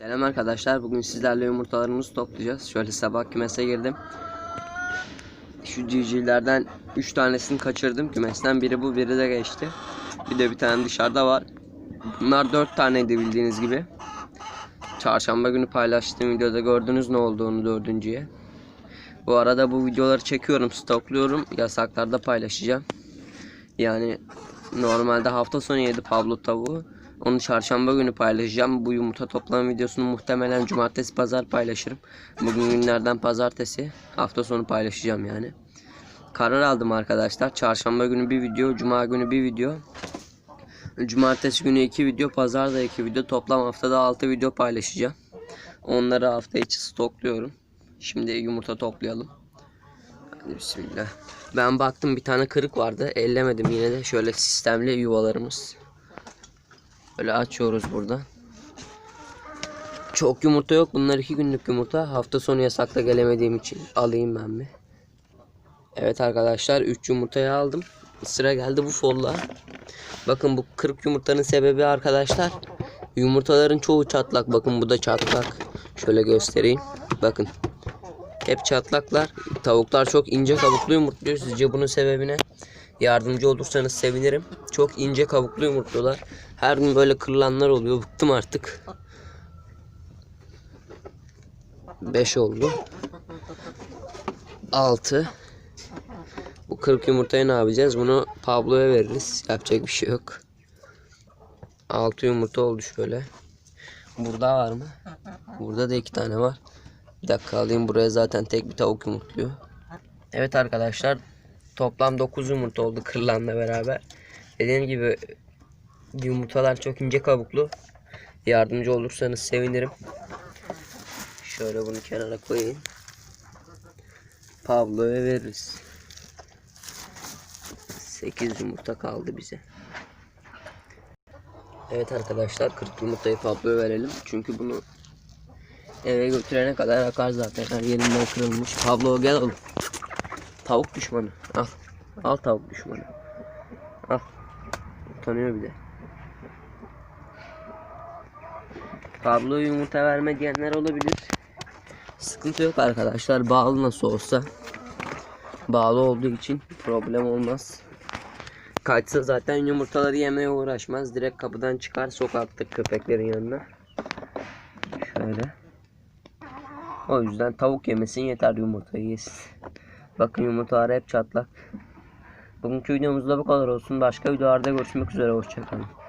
Selam arkadaşlar. Bugün sizlerle yumurtalarımızı toplayacağız. Şöyle sabah kümese girdim. Şu civcivlerden 3 tanesini kaçırdım kümesten. Biri bu, biri de geçti. Bir de bir tane dışarıda var. Bunlar 4 taneydi bildiğiniz gibi. Çarşamba günü paylaştığım videoda gördünüz ne olduğunu dördüncüye. Bu arada bu videoları çekiyorum, stokluyorum. Yasaklarda paylaşacağım. Yani normalde hafta sonu yedi Pablo tavuğu. Onu çarşamba günü paylaşacağım. Bu yumurta toplama videosunu muhtemelen cumartesi pazar paylaşırım. Bugün günlerden pazartesi. Hafta sonu paylaşacağım yani. Karar aldım arkadaşlar. Çarşamba günü bir video, cuma günü bir video. Cumartesi günü iki video, pazar da iki video. Toplam haftada altı video paylaşacağım. Onları hafta içi stokluyorum. Şimdi yumurta toplayalım. Hadi bismillah. Ben baktım bir tane kırık vardı. Ellemedim yine de. Şöyle sistemli yuvalarımız. Böyle açıyoruz burada. Çok yumurta yok. Bunlar iki günlük yumurta. Hafta sonu yasakta gelemediğim için alayım ben mi? Evet arkadaşlar 3 yumurtayı aldım. Sıra geldi bu folla. Bakın bu kırık yumurtanın sebebi arkadaşlar. Yumurtaların çoğu çatlak. Bakın bu da çatlak. Şöyle göstereyim. Bakın. Hep çatlaklar. Tavuklar çok ince kabuklu yumurtluyor. Sizce bunun sebebine yardımcı olursanız sevinirim. Çok ince kabuklu yumurtluyorlar. Her gün böyle kırılanlar oluyor. Bıktım artık. 5 oldu. 6 Bu 40 yumurtayı ne yapacağız? Bunu Pablo'ya veririz. Yapacak bir şey yok. 6 yumurta oldu şöyle. Burada var mı? Burada da iki tane var. Bir dakika alayım buraya zaten tek bir tavuk yumurtluyor. Evet arkadaşlar toplam 9 yumurta oldu kırılanla beraber. Dediğim gibi yumurtalar çok ince kabuklu. Yardımcı olursanız sevinirim. Şöyle bunu kenara koyayım. Pablo'ya veririz. 8 yumurta kaldı bize. Evet arkadaşlar 40 yumurtayı Pablo'ya verelim. Çünkü bunu eve götürene kadar akar zaten. Her yerinden kırılmış. Pablo gel oğlum. Tavuk düşmanı. Al. Al tavuk düşmanı. Al. Utanıyor bir de. Pablo yumurta verme diyenler olabilir. Sıkıntı yok arkadaşlar. Bağlı nasıl olsa. Bağlı olduğu için problem olmaz. Kaçsa zaten yumurtaları yemeye uğraşmaz. Direkt kapıdan çıkar sokakta köpeklerin yanına. Şöyle. O yüzden tavuk yemesin yeter yumurtayı yesin. Bakın yumurtalar hep çatlak. Bugünkü videomuzda bu kadar olsun. Başka videolarda görüşmek üzere. Hoşçakalın.